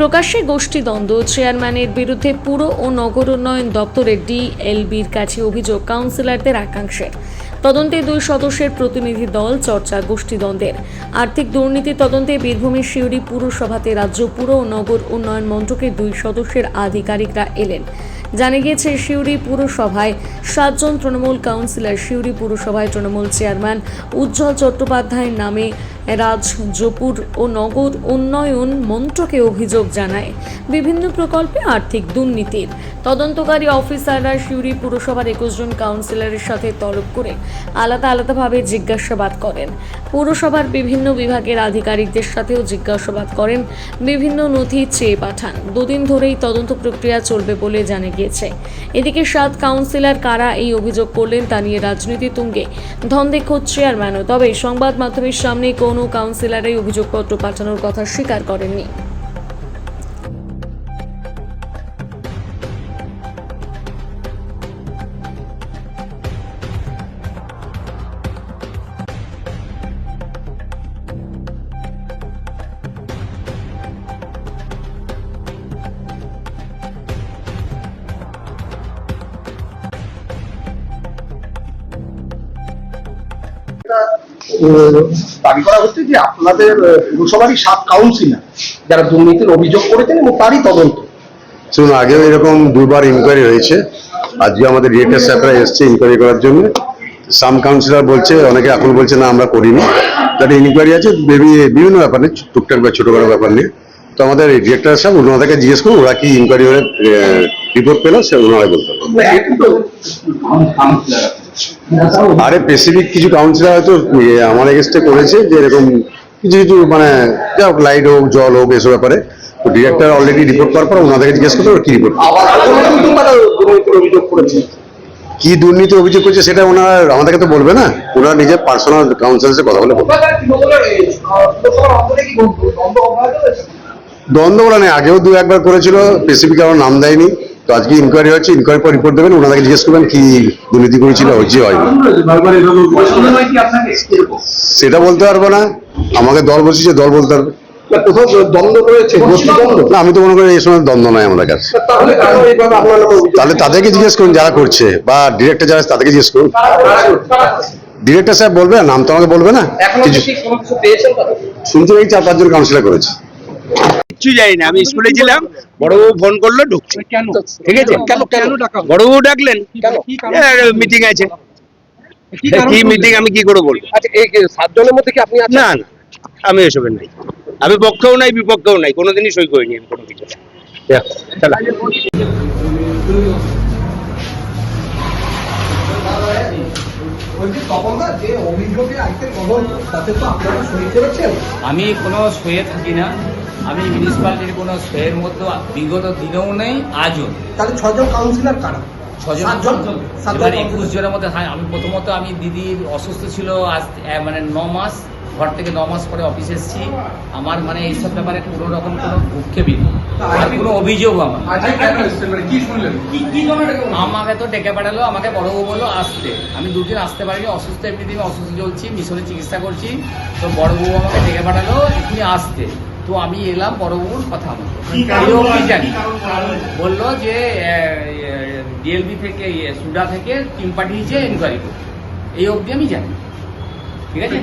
প্রকাশ্যে গোষ্ঠীদ্বন্দ্ব। চেয়ারম্যানের বিরুদ্ধে পুর ও নগর উন্নয়ন দপ্তরের ডিএলবির কাছে অভিযোগ কাউন্সিলরদের একাংশের তদন্তে দুই সদস্যের প্রতিনিধি দল চর্চা গোষ্ঠীদ্বন্দ্বের। আর্থিক দুর্নীতি তদন্তে বীরভূমের শিউরি পুরসভাতে রাজ্য পুর ও নগর উন্নয়ন মন্ত্রকের দুই সদস্যের আধিকারিকরা এলেন। জানা গিয়েছে, সিউড়ি পুরসভায় সাতজন তৃণমূল কাউন্সিলর, সিউড়ি পুরসভায় তৃণমূল চেয়ারম্যান উজ্জ্বল চট্টোপাধ্যায়ের নামে রাজজপুর ও নগর উন্নয়ন মন্ত্রকে অভিযোগ জানায়। বিভিন্ন প্রকল্পে আর্থিক দুর্নীতির তদন্তকারী অফিসাররা সিউড়ি পুরসভার একুশ জন কাউন্সিলরের সাথে তলব করে আলাদা আলাদাভাবে জিজ্ঞাসাবাদ করেন। পুরসভার বিভিন্ন বিভাগের আধিকারিকদের সাথেও জিজ্ঞাসাবাদ করেন। বিভিন্ন নথি চেয়ে পাঠান। দুদিন ধরেই তদন্ত প্রক্রিয়া চলবে বলে জানা গিয়েছে। এদিকে সাত কাউন্সিলর কারা এই অভিযোগ করলেন তা নিয়ে রাজনীতি তুঙ্গে। ধন্দে খোঁজ চেয়ারম্যানও। তবে সংবাদ মাধ্যমের সামনে কোনো কাউন্সিলরই অভিযোগপত্র পাঠানোর কথা স্বীকার করেননি। দাবি করা হচ্ছে যে আপনাদের পুরসভারই সাত কাউন্সিলর যারা দুর্নীতির অভিযোগ করেছেন এবং তারই তদন্ত। শুনুন, আগেও এরকম দুবার ইনকোয়ারি হয়েছে। আজকে আমাদের ডিরেক্টর সাহেবরা এসছে ইনকোয়ারি করার জন্য। সাম কাউন্সিলর বলছে, অনেকে এখন বলছে, না, আমরা করিনি। তাদের ইনকোয়ারি আছে বিভিন্ন ব্যাপার নিয়ে, টুকটাক বা ছোট বড় ব্যাপার নিয়ে। তো আমাদের ডিরেক্টর সাহেব, ওনাদেরকে জিজ্ঞেস করুন, ওরা কি ইনকোয়ারি হয়ে রিপোর্ট পেল সে ওনারাই বলতে আরে স্পেসিফিক কিছু কাউন্সিলর হয়তো ইয়ে, আমার এগেস্টে করেছে যে এরকম কিছু কিছু মানে যা হোক লাইট হোক জল হোক এসব ব্যাপারে। তো ডিরেক্টর অলরেডি রিপোর্ট করার পর ওনাদেরকে জিজ্ঞেস করতে হবে কি রিপোর্ট কি দুর্নীতি অভিযোগ করছে সেটা ওনারা আমাদেরকে তো বলবে না। ওনারা নিজের পার্সোনাল কাউন্সিলের কথা বলে বলবে। দ্বন্দ্ব বলা নেই আগেও দু একবার করেছিল স্পেসিফিক আমার নাম দেয়নি। তো আজকে ইনকোয়ারি হচ্ছে ইনকোয়ারি পর রিপোর্ট দেবেন ওনাদেরকে জিজ্ঞেস করবেন কি দুর্নীতি করেছিল হচ্ছে হয়নি সেটা বলতে পারব না আমাকে দল বলছি যে দল বলতে পারবে। না, আমি তো মনে করি এই সময় দ্বন্দ্ব নয় আমাদের কাছে। তাহলে তাদেরকে জিজ্ঞেস করুন যারা করছে বা ডিরেক্টর যারা আছে তাদেরকে জিজ্ঞেস করুন। ডিরেক্টর সাহেব বলবে নাম তো আমাকে বলবে না। কিছু শুনতে এই চার পাঁচজন কাউন্সিলর করেছে। কিচ্ছু জানি না আমি স্কুলে ছিলাম বড়বাবু ফোন করল ঢুকছি। ঠিক আছে? কেন? কেন বড়বাবু ডাকলেন। মিটিং আছে। কি মিটিং আমি কি করে বলব? আচ্ছা এই সাতজনের মধ্যে কি আপনি না না আমি এসবের নাই। আমি পক্ষেও নাই বিপক্ষেও নাই কোনোদিনই সই করিনি আমি কোনো কিছু। আমি কোনো শোয়ে থাকি না। আমি মিউনিসিপ্যালিটির কোনো শোয়ের মধ্যে বিগত দিনেও নেই আজও তাহলে ছজন কাউন্সিলর কারা? ছজন এবার একুশ জনের মধ্যে হ্যাঁ আমি প্রথমত আমি দিদির অসুস্থ ছিল আজ মানে ন মাস ঘর থেকে ন মাস পরে অফিস এসেছি। আমার মানে এইসব ব্যাপারে কোনো রকম কোনো ভূক্ষেপই নেই। আর কোনো অভিযোগ আমার আমাকে তো ডেকে পাঠালো আমাকে বড়বাবু বলল আসতে। আমি দুদিন আসতে পারিনি অসুস্থ এমনিদিন অসুস্থ চলছি মিশনে চিকিৎসা করছি। তো বড়বাবু আমাকে ডেকে পাঠালো এক্ষুনি আসতে। তো আমি এলাম বড়বাবুর কথা বলব। জানি বলল যে ডিএলবি থেকে সুডা থেকে টিম পাঠিয়েছে এনকোয়ারি করতে এই অবধি আমি জানি। ঠিক আছে?